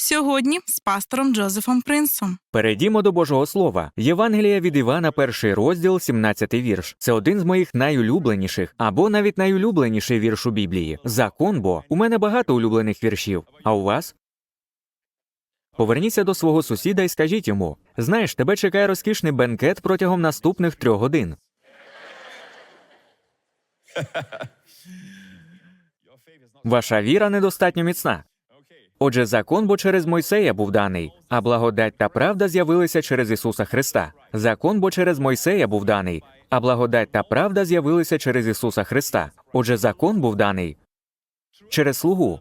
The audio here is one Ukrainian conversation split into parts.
Сьогодні з пастором Джозефом Принсом. Перейдімо до Божого Слова. Євангелія від Івана, перший розділ, 17 вірш. Це один з моїх найулюбленіших, або навіть найулюбленіший вірш у Біблії. Закон бо у мене багато улюблених віршів. А у вас? Поверніться до свого сусіда і скажіть йому: знаєш, тебе чекає розкішний бенкет протягом наступних трьох годин. Ваша віра недостатньо міцна. Отже, закон бо через Мойсея був даний, а благодать та правда з'явилися через Ісуса Христа. Закон бо через Мойсея був даний, а благодать та правда з'явилися через Ісуса Христа. Отже, закон був даний через слугу,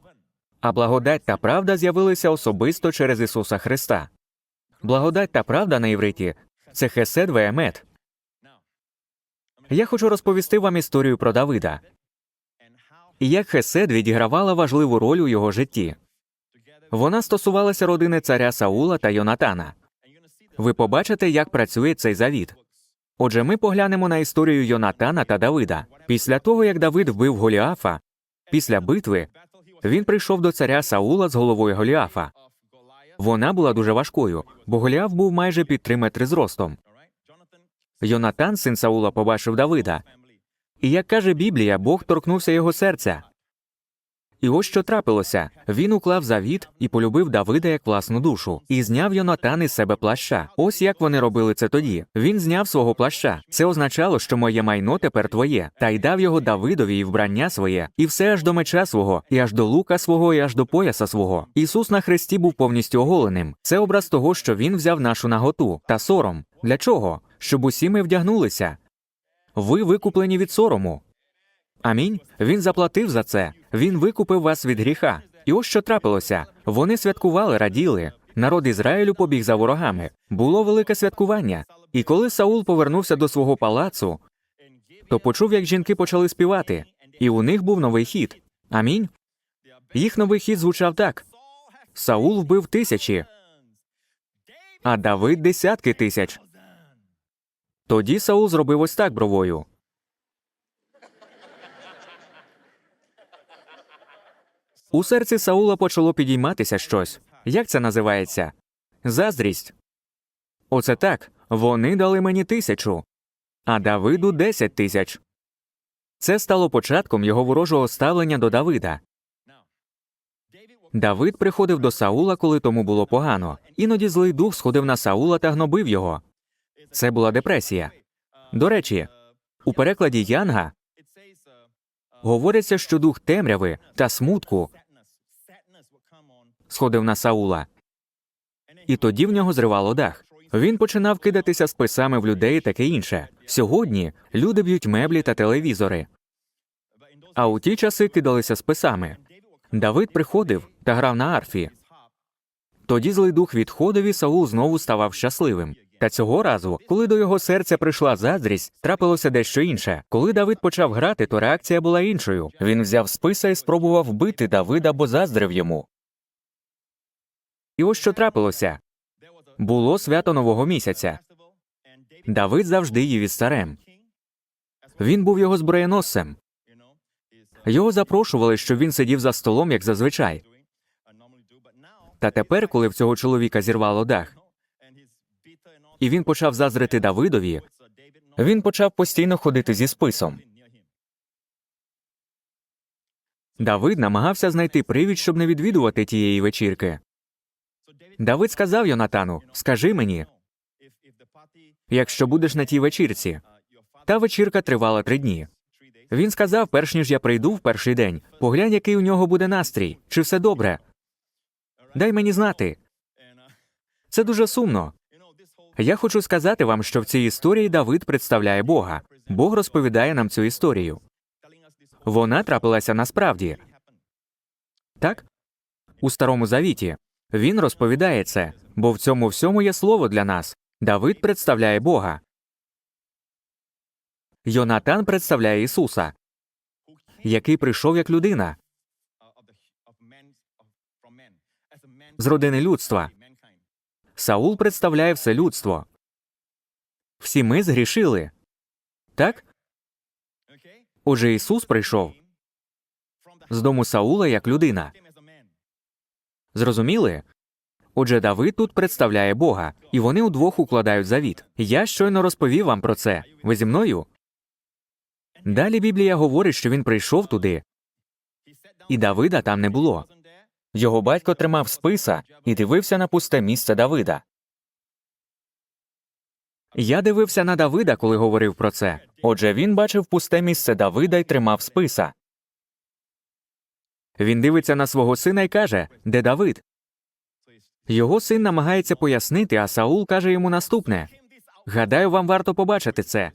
а благодать та правда з'явилися особисто через Ісуса Христа. Благодать та правда на івриті це хесед веемет. Я хочу розповісти вам історію про Давида і як хесед відігравала важливу роль у його житті. Вона стосувалася родини царя Саула та Йонатана. Ви побачите, як працює цей завіт. Отже, ми поглянемо на історію Йонатана та Давида. Після того, як Давид вбив Голіафа, після битви він прийшов до царя Саула з головою Голіафа. Вона була дуже важкою, бо Голіаф був майже під три метри зростом. Йонатан, син Саула, побачив Давида. І як каже Біблія, Бог торкнувся його серця. І ось що трапилося: він уклав завіт і полюбив Давида як власну душу, і зняв Йонатан із себе плаща. Ось як вони робили це тоді. Він зняв свого плаща. Це означало, що моє майно тепер твоє, та й дав його Давидові і вбрання своє, і все аж до меча свого, і аж до лука свого, і аж до пояса свого. Ісус на хресті був повністю оголеним. Це образ того, що він взяв нашу наготу та сором. Для чого? Щоб усі ми вдягнулися. Ви викуплені від сорому. Амінь. Він заплатив за це. Він викупив вас від гріха. І ось що трапилося. Вони святкували, раділи. Народ Ізраїлю побіг за ворогами. Було велике святкування. І коли Саул повернувся до свого палацу, то почув, як жінки почали співати, і у них був новий хід. Амінь. Їх новий хід звучав так: Саул вбив тисячі, а Давид десятки тисяч. Тоді Саул зробив ось так бровою. У серці Саула почало підійматися щось. Як це називається? Заздрість. Оце так. Вони дали мені тисячу, а Давиду десять тисяч. Це стало початком його ворожого ставлення до Давида. Давид приходив до Саула, коли тому було погано. Іноді злий дух сходив на Саула та гнобив його. Це була депресія. До речі, у перекладі Янга говориться, що дух темряви та смутку сходив на Саула, і тоді в нього зривало дах. Він починав кидатися списами в людей таке інше. Сьогодні люди б'ють меблі та телевізори. А у ті часи кидалися списами. Давид приходив та грав на арфі. Тоді злий дух відходив, і Саул знову ставав щасливим. Та цього разу, коли до його серця прийшла заздрість, трапилося дещо інше. Коли Давид почав грати, то реакція була іншою. Він взяв списа і спробував вбити Давида, бо заздрив йому. І ось що трапилося. Було свято нового місяця. Давид завжди їв із царем. Він був його зброєносцем. Його запрошували, щоб він сидів за столом, як зазвичай. Та тепер, коли в цього чоловіка зірвало дах, і він почав заздрити Давидові, він почав постійно ходити зі списом. Давид намагався знайти привід, щоб не відвідувати тієї вечірки. Давид сказав Йонатану: Скажи мені, якщо будеш на тій вечірці. Та вечірка тривала три дні. Він сказав, перш ніж я прийду в перший день, поглянь, який у нього буде настрій, чи все добре. Дай мені знати. Це дуже сумно. Я хочу сказати вам, що в цій історії Давид представляє Бога. Бог розповідає нам цю історію. Вона трапилася насправді. Так? У старому завіті. Він розповідає це, бо в цьому всьому є слово для нас. Давид представляє Бога. Йонатан представляє Ісуса, який прийшов як людина з родини людства. Саул представляє все людство. Всі ми згрішили. Так? Отже, Ісус прийшов з дому Саула як людина. Зрозуміли? Отже, Давид тут представляє Бога, і вони удвох укладають завіт. Я щойно розповів вам про це. Ви зі мною? Далі Біблія говорить, що він прийшов туди, і Давида там не було. Його батько тримав списа і дивився на пусте місце Давида. Я дивився на Давида, коли говорив про це. Отже, він бачив пусте місце Давида і тримав списа. Він дивиться на свого сина і каже: Де Давид? Його син намагається пояснити, а Саул каже йому наступне: Гадаю, вам варто побачити це.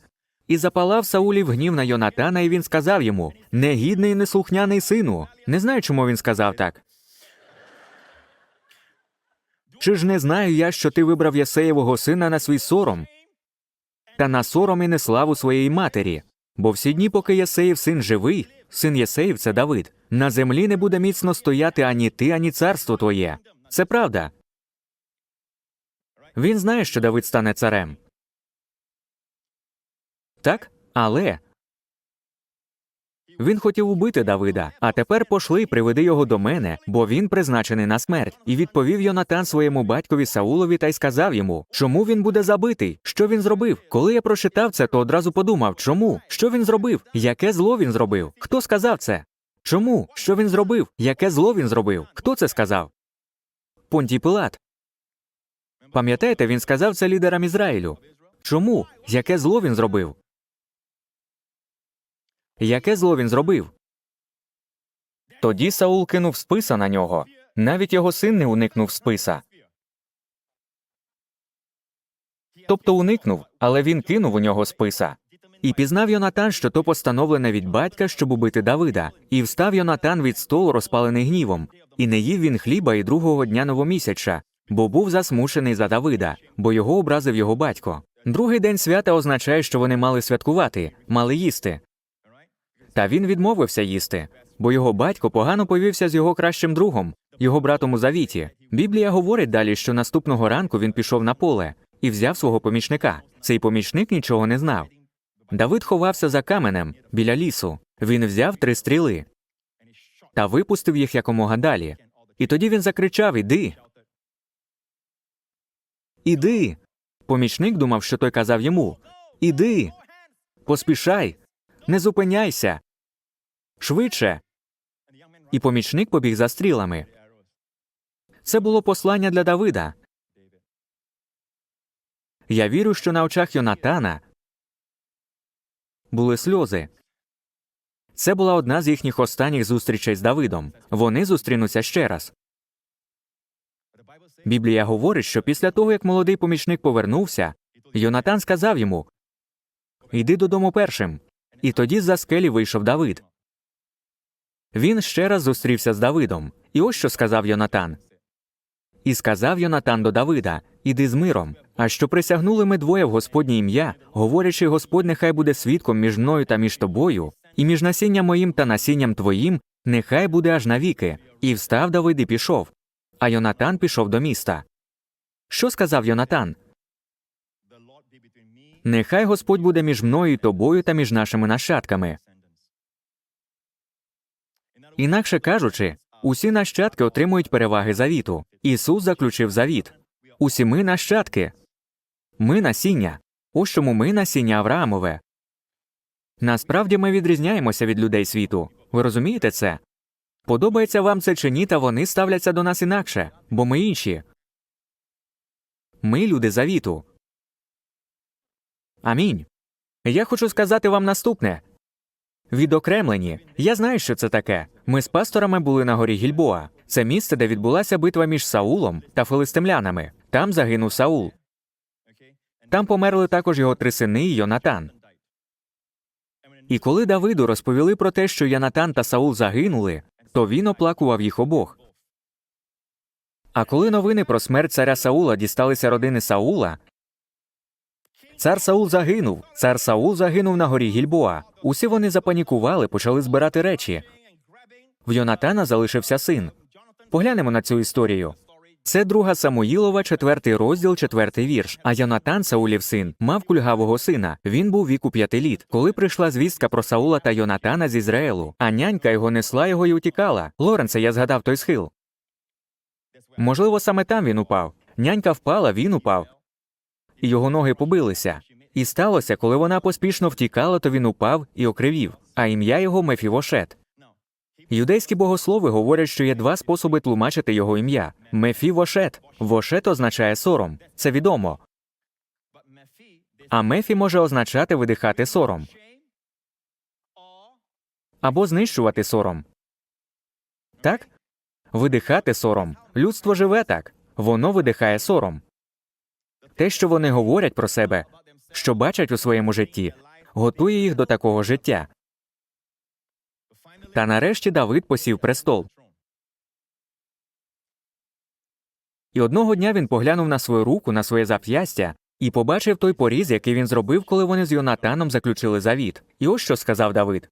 І запалав Саулів гнів на Йонатана, і він сказав йому: Негідний неслухняний сину. Не знаю, чому він сказав так. Чи ж не знаю я, що ти вибрав Єсеєвого сина на свій сором, та на сором і неславу своєї матері? Бо всі дні, поки Єсеїв син живий, син Єсеїв це Давид, на землі не буде міцно стояти ані ти, ані царство твоє. Це правда. Він знає, що Давид стане царем. Так? Але він хотів убити Давида, а тепер пошли, приведи його до мене, бо він призначений на смерть. І відповів Йонатан своєму батькові Саулові та й сказав йому, чому він буде забитий? Що він зробив? Коли я прочитав це, то одразу подумав, чому? Що він зробив? Яке зло він зробив? Хто сказав це? Чому? Що він зробив? Яке зло він зробив? Хто це сказав? Понтій Пилат. Пам'ятаєте, він сказав це лідерам Ізраїлю. Чому? Яке зло він зробив? Яке зло він зробив? Тоді Саул кинув списа на нього. Навіть його син не уникнув списа. Тобто уникнув, але він кинув у нього списа. І пізнав Йонатан, що то постановлене від батька, щоб убити Давида, і встав Йонатан від столу, розпалений гнівом, і не їв він хліба і другого дня новомісяча, бо був засмучений за Давида, бо його образив його батько. Другий день свята означає, що вони мали святкувати, мали їсти. Та він відмовився їсти, бо його батько погано повівся з його кращим другом, його братом у завіті. Біблія говорить далі, що наступного ранку він пішов на поле і взяв свого помічника. Цей помічник нічого не знав. Давид ховався за каменем біля лісу. Він взяв три стріли та випустив їх якомога далі. І тоді він закричав Іди. Іди. Помічник думав, що той казав йому Іди. Поспішай. Не зупиняйся. Швидше. І помічник побіг за стрілами. Це було послання для Давида. Я вірю, що на очах Йонатана були сльози. Це була одна з їхніх останніх зустрічей з Давидом. Вони зустрінуться ще раз. Біблія говорить, що після того, як молодий помічник повернувся, Йонатан сказав йому Йди додому першим. І тоді з за скелі вийшов Давид. Він ще раз зустрівся з Давидом. І ось що сказав Йонатан. І сказав Йонатан до Давида Іди з миром. А що присягнули ми двоє в Господнє ім'я, говорячи, Господь нехай буде свідком між мною та між тобою, і між насінням моїм та насінням твоїм, нехай буде аж навіки. І встав Давид і пішов. А Йонатан пішов до міста. Що сказав Йонатан? Нехай Господь буде між мною і тобою та між нашими нащадками. Інакше кажучи, усі нащадки отримують переваги завіту. Ісус заключив завіт. Усі ми нащадки. Ми насіння. Ось чому ми насіння Авраамове. Насправді ми відрізняємося від людей світу. Ви розумієте це? Подобається вам це чи ні, та вони ставляться до нас інакше, бо ми інші. Ми люди завіту. Амінь. Я хочу сказати вам наступне. Відокремлені. Я знаю, що це таке. Ми з пасторами були на горі Гільбоа. Це місце, де відбулася битва між Саулом та филистимлянами. Там загинув Саул. Там померли також його три сини і Йонатан. І коли Давиду розповіли про те, що Йонатан та Саул загинули, то він оплакував їх обох. А коли новини про смерть царя Саула дісталися родини Саула, Цар Саул загинув. Цар Саул загинув на горі Гільбоа. Усі вони запанікували, почали збирати речі. В Йонатана залишився син. Поглянемо на цю історію. Це друга Самуїлова, четвертий розділ, четвертий вірш. А Йонатан, Саулів син, мав кульгавого сина. Він був віку п'яти літ. Коли прийшла звістка про Саула та Йонатана з Ізраїлу, а нянька його несла його і утікала. Лоренце, я згадав той схил. Можливо, саме там він упав. Нянька впала, він упав. І його ноги побилися. І сталося, коли вона поспішно втікала, то він упав і окривів, а ім'я його Мефівошет. Юдейські богослови говорять, що є два способи тлумачити його ім'я: Мефівошет. Вошет означає сором. Це відомо. А мефі може означати видихати сором або знищувати сором. Так? Видихати сором. Людство живе так. Воно видихає сором. Те, що вони говорять про себе, що бачать у своєму житті, готує їх до такого життя. Та нарешті Давид посів престол. І одного дня він поглянув на свою руку, на своє зап'ястя, і побачив той поріз, який він зробив, коли вони з Йонатаном заключили завіт. І ось що сказав Давид: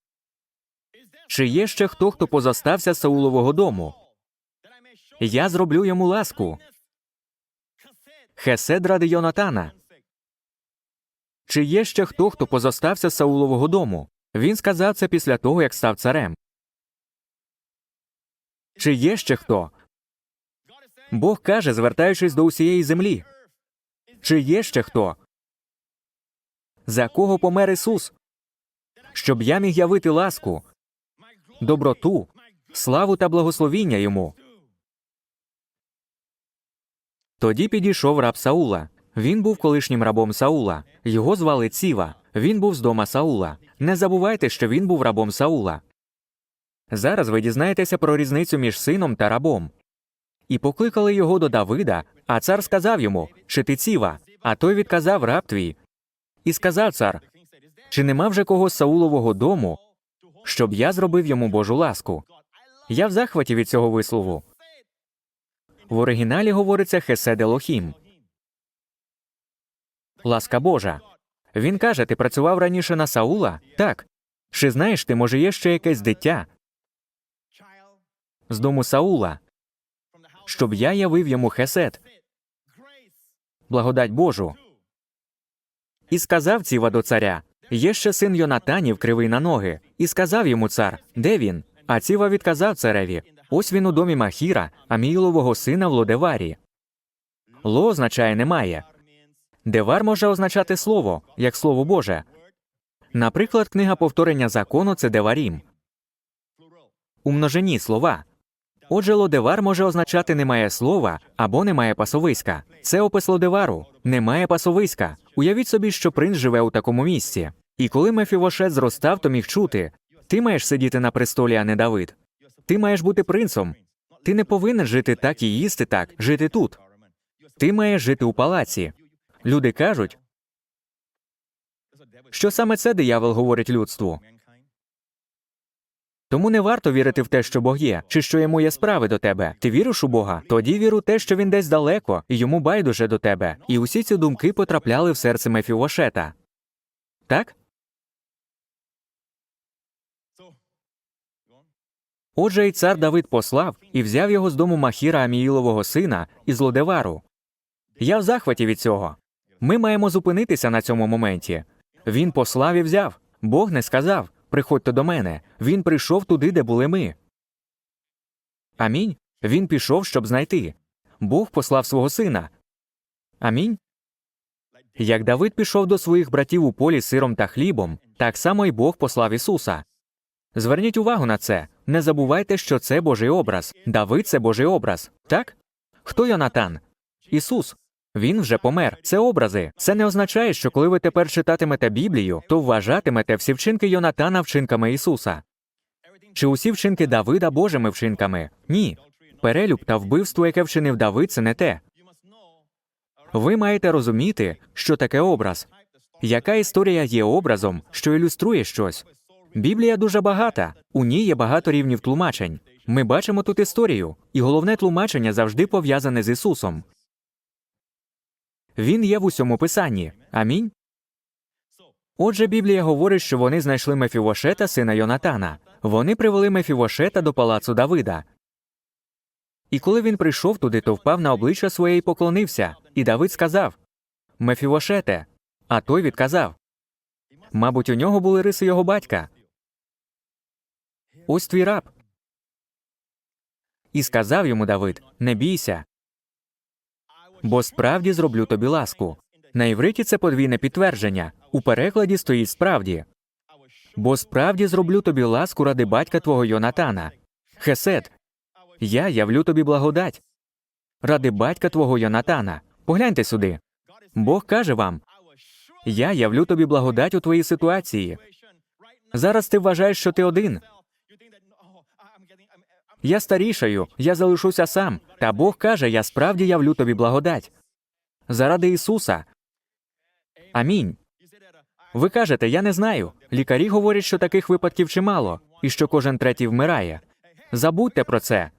Чи є ще хто, хто позостався з Саулового дому? Я зроблю йому ласку. Хесед ради Йонатана. Чи є ще хто, хто позостався з Саулового дому? Він сказав це після того, як став царем. Чи є ще хто? Бог каже, звертаючись до усієї землі. Чи є ще хто? За кого помер Ісус? Щоб я міг явити ласку, доброту, славу та благословіння йому. Тоді підійшов раб Саула. Він був колишнім рабом Саула. Його звали Ціва. Він був з дома Саула. Не забувайте, що він був рабом Саула. Зараз ви дізнаєтеся про різницю між сином та рабом. І покликали його до Давида, а цар сказав йому, чи ти ціва? А той відказав раб твій. І сказав цар, чи нема вже кого з Саулового дому, щоб я зробив йому Божу ласку? Я в захваті від цього вислову. В оригіналі говориться Хесед Елохім. Ласка Божа. Він каже, ти працював раніше на Саула? Так. Чи знаєш ти, може, є ще якесь дитя з дому Саула, щоб я явив йому Хесед, благодать Божу. І сказав ціва до царя: Є ще син Йонатанів, кривий на ноги, і сказав йому цар, де він? А ціва відказав цареві: Ось він у домі Махіра, Аміїлового сина в Лодеварі. Ло означає немає. Девар може означати слово, як слово Боже. Наприклад, книга повторення закону це деварім. У множині слова. Отже, лодевар може означати немає слова або немає пасовиська. Це опис лодевару. Немає пасовиська. Уявіть собі, що принц живе у такому місці. І коли Мефівошет зростав, то міг чути ти маєш сидіти на престолі, а не Давид. Ти маєш бути принцом. Ти не повинен жити так і їсти так, жити тут. Ти маєш жити у палаці. Люди кажуть, що саме це диявол говорить людству. Тому не варто вірити в те, що Бог є, чи що йому є справи до тебе. Ти віриш у Бога? Тоді вір у те, що він десь далеко, і йому байдуже до тебе. І усі ці думки потрапляли в серце Мефівошета. Так? Отже, і цар Давид послав і взяв його з дому Махіра Аміїлового сина із Лодевару. Я в захваті від цього. Ми маємо зупинитися на цьому моменті. Він послав і взяв. Бог не сказав приходьте до мене. Він прийшов туди, де були ми. Амінь. Він пішов, щоб знайти. Бог послав свого сина. Амінь. Як Давид пішов до своїх братів у полі сиром та хлібом, так само й Бог послав Ісуса. Зверніть увагу на це. Не забувайте, що це Божий образ. Давид це Божий образ. Так? Хто Йонатан? Ісус. Він вже помер. Це образи. Це не означає, що коли ви тепер читатимете Біблію, то вважатимете всі вчинки Йонатана вчинками Ісуса. Чи усі вчинки Давида Божими вчинками? Ні. Перелюб та вбивство, яке вчинив Давид, це не те. Ви маєте розуміти, що таке образ. Яка історія є образом, що ілюструє щось? Біблія дуже багата, у ній є багато рівнів тлумачень. Ми бачимо тут історію, і головне тлумачення завжди пов'язане з Ісусом. Він є в усьому писанні. Амінь. Отже, Біблія говорить, що вони знайшли Мефівошета, сина Йонатана. Вони привели Мефівошета до палацу Давида. І коли він прийшов туди, то впав на обличчя своє і поклонився. І Давид сказав Мефівошете. А той відказав Мабуть, у нього були риси його батька. Ось твій раб. І сказав йому Давид: Не бійся, бо справді зроблю тобі ласку. На івриті це подвійне підтвердження. У перекладі стоїть справді. Бо справді зроблю тобі ласку ради батька твого Йонатана. Хесед, я явлю тобі благодать. Ради батька твого Йонатана. Погляньте сюди. Бог каже вам: Я явлю тобі благодать у твоїй ситуації. Зараз ти вважаєш, що ти один. Я старішаю, я залишуся сам. Та Бог каже: Я справді явлю тобі благодать. Заради Ісуса. Амінь. Ви кажете, я не знаю. Лікарі говорять, що таких випадків чимало, і що кожен третій вмирає. Забудьте про це.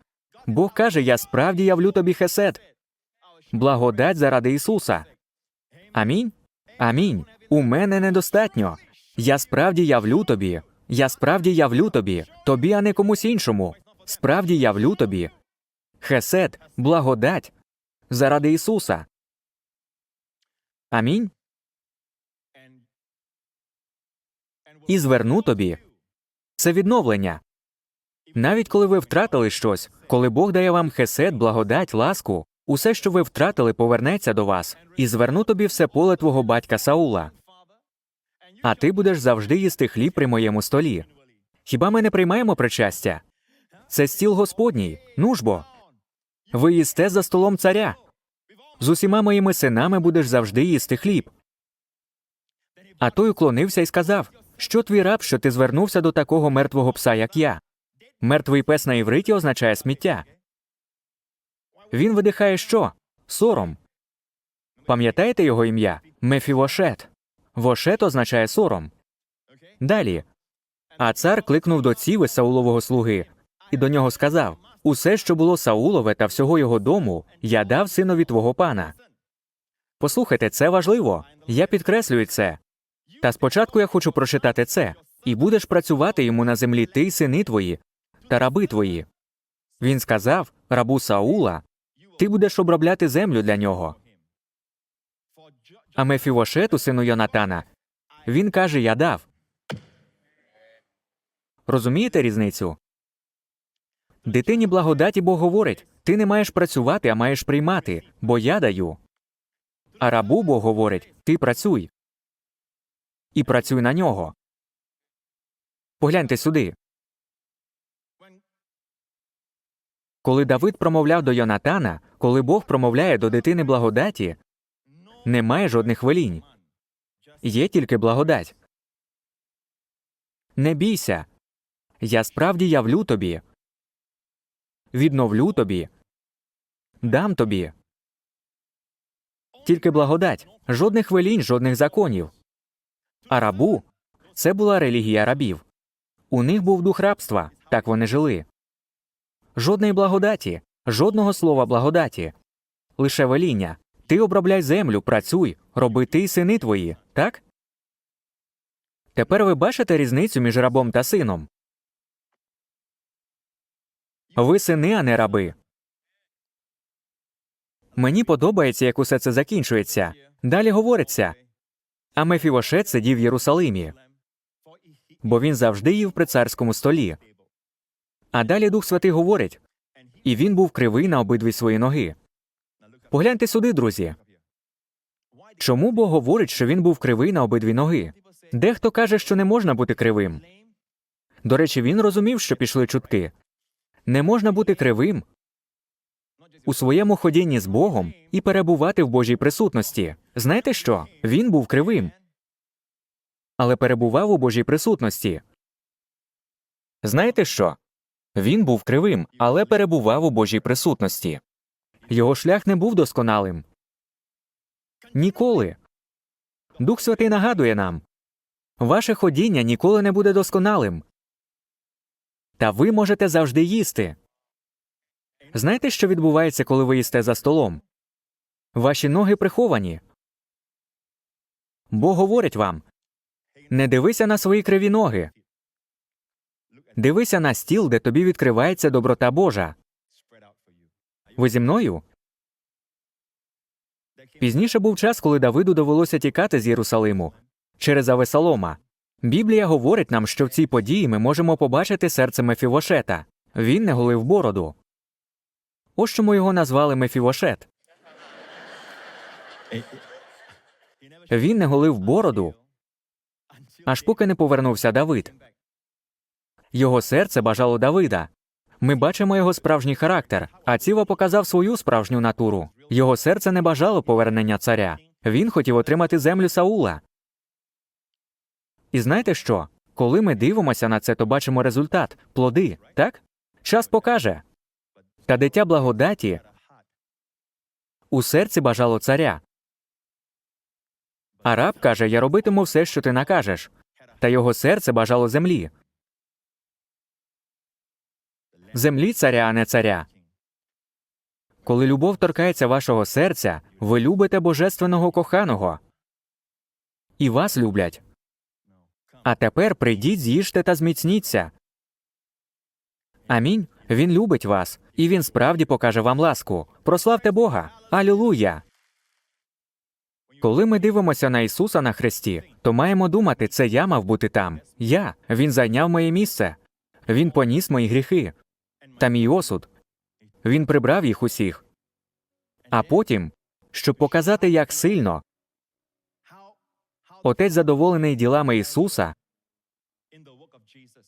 Бог каже: Я справді явлю тобі хесед. Благодать заради Ісуса. Амінь. Амінь. У мене недостатньо. Я справді явлю тобі. Я справді явлю тобі. Тобі, а не комусь іншому. Справді явлю тобі. Хесед, благодать заради Ісуса. Амінь. І зверну тобі. Це відновлення. Навіть коли ви втратили щось, коли Бог дає вам хесед, благодать, ласку, усе, що ви втратили, повернеться до вас, і зверну тобі все поле твого батька Саула. А ти будеш завжди їсти хліб при моєму столі. Хіба ми не приймаємо причастя? Це стіл Господній. Ну ж бо. Ви їсте за столом царя. З усіма моїми синами будеш завжди їсти хліб. А той уклонився і сказав: Що твій раб, що ти звернувся до такого мертвого пса, як я? Мертвий пес на івриті означає сміття. Він видихає що? Сором. Пам'ятаєте його ім'я? Мефівошет. Вошет означає сором. Далі. А цар кликнув до ціви Саулового слуги і до нього сказав: Усе, що було Саулове та всього його дому, я дав синові твого пана. Послухайте, це важливо. Я підкреслюю це. Та спочатку я хочу прочитати це, і будеш працювати йому на землі ти сини твої та раби твої. Він сказав рабу Саула, ти будеш обробляти землю для нього. А Мефівошету, сину Йонатана, він каже: Я дав. Розумієте різницю? Дитині благодаті Бог говорить: ти не маєш працювати, а маєш приймати, бо я даю. А рабу Бог говорить: ти працюй. І працюй на нього. Погляньте сюди. Коли Давид промовляв до Йонатана, коли Бог промовляє до дитини благодаті, немає жодних велінь. Є тільки благодать. Не бійся. Я справді явлю тобі. Відновлю тобі. Дам тобі. Тільки благодать. Жодних велінь, жодних законів. А рабу це була релігія рабів. У них був дух рабства, так вони жили. Жодної благодаті, жодного слова благодаті. Лише веління. Ти обробляй землю, працюй, роби ти й сини твої, так? Тепер ви бачите різницю між рабом та сином. Ви сини, а не раби. Мені подобається, як усе це закінчується. Далі говориться. А Мефівошет сидів в Єрусалимі, бо він завжди їв при царському столі. А далі Дух Святий говорить і він був кривий на обидві свої ноги. Погляньте сюди, друзі. Чому Бог говорить, що він був кривий на обидві ноги? Дехто каже, що не можна бути кривим. До речі, він розумів, що пішли чутки. Не можна бути кривим у своєму ходінні з Богом і перебувати в Божій присутності. Знаєте що? Він був кривим, але перебував у Божій присутності. Знаєте що? Він був кривим, але перебував у Божій присутності. Його шлях не був досконалим. Ніколи. Дух Святий нагадує нам ваше ходіння ніколи не буде досконалим. Та ви можете завжди їсти. Знаєте, що відбувається, коли ви їсте за столом? Ваші ноги приховані. Бог говорить вам не дивися на свої криві ноги. Дивися на стіл, де тобі відкривається доброта Божа. Ви зі мною? Пізніше був час, коли Давиду довелося тікати з Єрусалиму через Авесалома. Біблія говорить нам, що в цій події ми можемо побачити серце Мефівошета. Він не голив бороду. Ось чому його назвали Мефівошет. Він не голив бороду, аж поки не повернувся Давид. Його серце бажало Давида. Ми бачимо його справжній характер, а Ціва показав свою справжню натуру. Його серце не бажало повернення царя. Він хотів отримати землю Саула. І знаєте що? Коли ми дивимося на це, то бачимо результат плоди, так? Час покаже. Та дитя благодаті у серці бажало царя. А раб каже: Я робитиму все, що ти накажеш. Та його серце бажало землі. Землі царя, а не царя. Коли любов торкається вашого серця, ви любите божественного коханого. І вас люблять. А тепер прийдіть, з'їжте та зміцніться. Амінь. Він любить вас, і він справді покаже вам ласку. Прославте Бога. Алілуя! Коли ми дивимося на Ісуса на хресті, то маємо думати, це я мав бути там. Я. Він зайняв моє місце. Він поніс мої гріхи та мій осуд. Він прибрав їх усіх. А потім, щоб показати, як сильно Отець задоволений ділами Ісуса,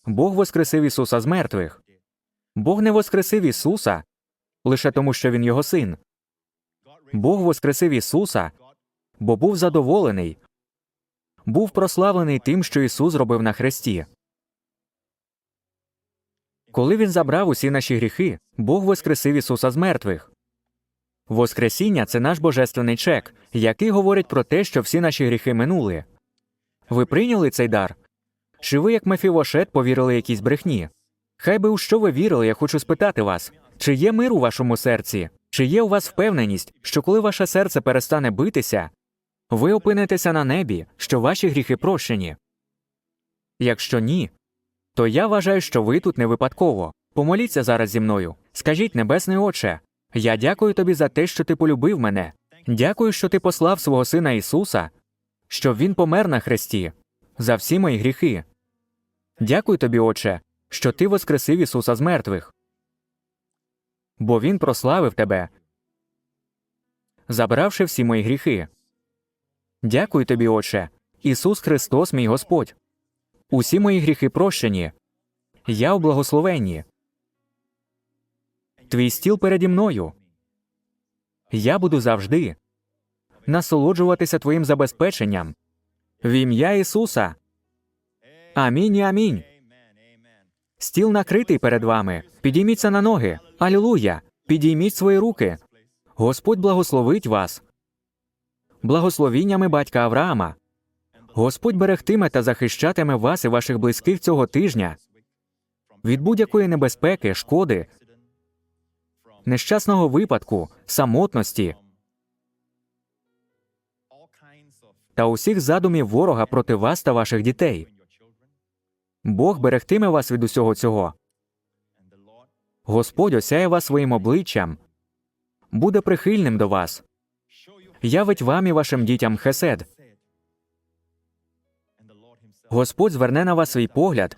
Бог воскресив Ісуса з мертвих. Бог не воскресив Ісуса лише тому, що Він його син. Бог воскресив Ісуса, бо був задоволений, був прославлений тим, що Ісус зробив на хресті. Коли Він забрав усі наші гріхи, Бог воскресив Ісуса з мертвих. Воскресіння це наш божественний чек, який говорить про те, що всі наші гріхи минули. Ви прийняли цей дар? Чи ви, як Мефівошет, повірили якійсь брехні? Хай би у що ви вірили, я хочу спитати вас чи є мир у вашому серці? Чи є у вас впевненість, що коли ваше серце перестане битися, ви опинитеся на небі, що ваші гріхи прощені? Якщо ні, то я вважаю, що ви тут не випадково. Помоліться зараз зі мною. Скажіть, небесний Отче, я дякую тобі за те, що ти полюбив мене. Дякую, що ти послав свого сина Ісуса, щоб він помер на хресті за всі мої гріхи. Дякую тобі, Отче, що ти воскресив Ісуса з мертвих. Бо Він прославив тебе, забравши всі мої гріхи. Дякую тобі, Отче, Ісус Христос, мій Господь. Усі мої гріхи прощені. Я у благословенні. Твій стіл переді мною. Я буду завжди насолоджуватися Твоїм забезпеченням. В ім'я Ісуса. Амінь і амінь. Стіл накритий перед вами. Підійміться на ноги. Алілуя! Підійміть свої руки. Господь благословить вас. Благословіннями батька Авраама. Господь берегтиме та захищатиме вас і ваших близьких цього тижня від будь-якої небезпеки, шкоди, нещасного випадку, самотності та усіх задумів ворога проти вас та ваших дітей. Бог берегтиме вас від усього цього. Господь осяє вас своїм обличчям, буде прихильним до вас, явить вам і вашим дітям хесед. Господь зверне на вас свій погляд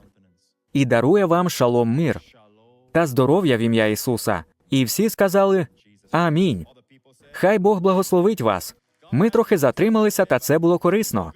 і дарує вам шалом мир та здоров'я в ім'я Ісуса. І всі сказали Амінь. Хай Бог благословить вас. Ми трохи затрималися, та це було корисно.